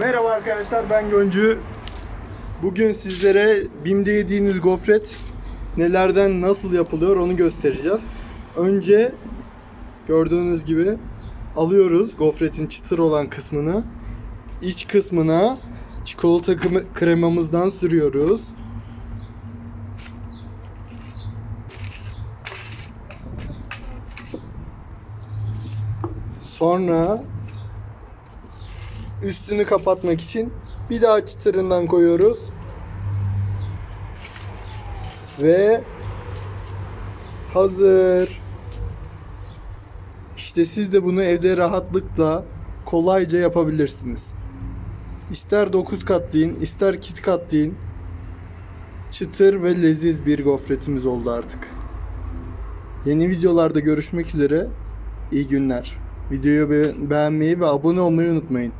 Merhaba arkadaşlar ben Göncü. Bugün sizlere BİM'de yediğiniz gofret nelerden nasıl yapılıyor onu göstereceğiz. Önce gördüğünüz gibi alıyoruz gofretin çıtır olan kısmını. İç kısmına çikolata kremamızdan sürüyoruz. Sonra üstünü kapatmak için bir daha çıtırından koyuyoruz. Ve hazır. İşte siz de bunu evde rahatlıkla kolayca yapabilirsiniz. İster 9 kat deyin, ister kit kat deyin. Çıtır ve leziz bir gofretimiz oldu artık. Yeni videolarda görüşmek üzere. İyi günler. Videoyu be- beğenmeyi ve abone olmayı unutmayın.